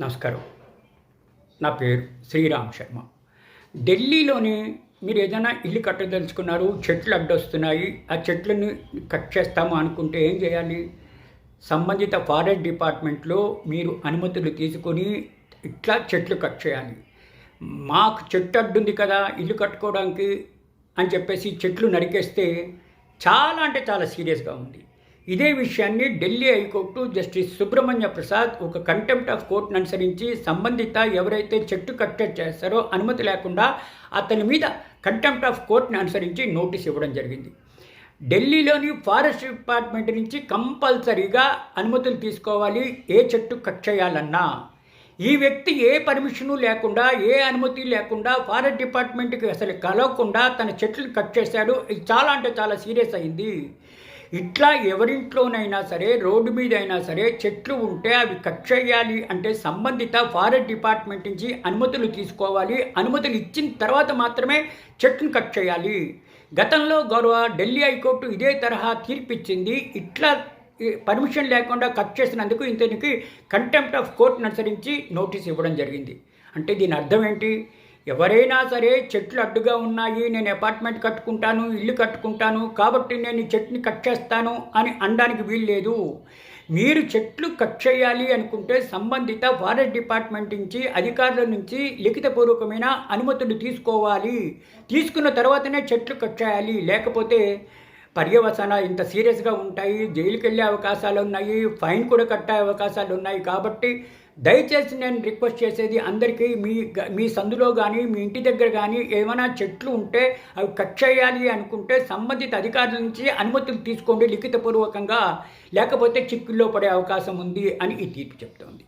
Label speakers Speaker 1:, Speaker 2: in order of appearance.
Speaker 1: నమస్కారం. నా పేరు శ్రీరామ్ శర్మ. ఢిల్లీలోని మీరు ఏదైనా ఇల్లు కట్టదలుచుకున్నారు చెట్లు అడ్డొస్తున్నాయి ఆ చెట్లను కట్ చేస్తాము అనుకుంటే ఏం చేయాలి? సంబంధిత ఫారెస్ట్ డిపార్ట్మెంట్లో మీరు అనుమతులు తీసుకొని ఇట్లా చెట్లు కట్ చేయాలి. మాకు చెట్టు అడ్డుంది కదా ఇల్లు కట్టుకోవడానికి అని చెప్పేసి చెట్లు నరికేస్తే చాలా అంటే చాలా సీరియస్గా ఉంది. ఇదే విషయాన్ని Delhi high court justice Subrahmanya Prasad ఒక కంటెంప్ట్ ఆఫ్ కోర్టును అనుసరించి సంబంధిత ఎవరైతే చెట్టు కట్టడి చేస్తారో అనుమతి లేకుండా అతని మీద కంటెంప్ట్ ఆఫ్ కోర్టును అనుసరించి నోటీస్ ఇవ్వడం జరిగింది. ఢిల్లీలోని ఫారెస్ట్ డిపార్ట్మెంట్ నుంచి కంపల్సరీగా అనుమతులు తీసుకోవాలి ఏ చెట్టు కట్ చేయాలన్నా. ఈ వ్యక్తి ఏ పర్మిషను లేకుండా ఏ అనుమతి లేకుండా ఫారెస్ట్ డిపార్ట్మెంట్కి అసలు కలవకుండా తన చెట్లు కట్ చేశాడు. ఇది చాలా అంటే చాలా సీరియస్ అయింది. ఇట్లా ఎవరింట్లోనైనా సరే రోడ్డు మీద అయినా సరే చెట్లు ఉంటే అవి కట్ చేయాలి అంటే సంబంధిత ఫారెస్ట్ డిపార్ట్మెంట్ నుంచి అనుమతులు తీసుకోవాలి. అనుమతులు ఇచ్చిన తర్వాత మాత్రమే చెట్లు కట్ చేయాలి. గతంలో గౌరవ ఢిల్లీ హైకోర్టు ఇదే తరహా తీర్పిచ్చింది. ఇట్లా పర్మిషన్ లేకుండా కట్ చేసినందుకు ఇంతనికి కంటెంప్ట్ ఆఫ్ కోర్టును అనుసరించి నోటీస్ ఇవ్వడం జరిగింది. అంటే దీని అర్థం ఏంటి? ఎవరైనా సరే చెట్లు అడ్డుగా ఉన్నాయి నేను అపార్ట్మెంట్ కట్టుకుంటాను ఇల్లు కట్టుకుంటాను కాబట్టి నేను ఈ చెట్టుని కట్ చేస్తాను అని అనడానికి వీల్లేదు మీరు చెట్లు కట్ చేయాలి అనుకుంటే సంబంధిత ఫారెస్ట్ డిపార్ట్మెంట్ నుంచి అధికారుల నుంచి లిఖితపూర్వకమైన అనుమతులు తీసుకోవాలి. తీసుకున్న తర్వాతనే చెట్లు కట్ చేయాలి. లేకపోతే పర్యవసన ఇంత సీరియస్గా ఉంటాయి జైలుకి వెళ్ళే అవకాశాలు ఉన్నాయి ఫైన్ కూడా కట్టే అవకాశాలు ఉన్నాయి కాబట్టి దయచేసి నేను రిక్వెస్ట్ చేసేది అందరికీ మీ మీ సందులో కానీ మీ ఇంటి దగ్గర కానీ ఏమైనా చెట్లు ఉంటే అవి కట్ చేయాలి అనుకుంటే సంబంధిత అధికారుల నుంచి అనుమతులు తీసుకోండి లిఖితపూర్వకంగా. లేకపోతే చిక్కుల్లో పడే అవకాశం ఉంది అని ఈ తీర్పు చెప్తోంది.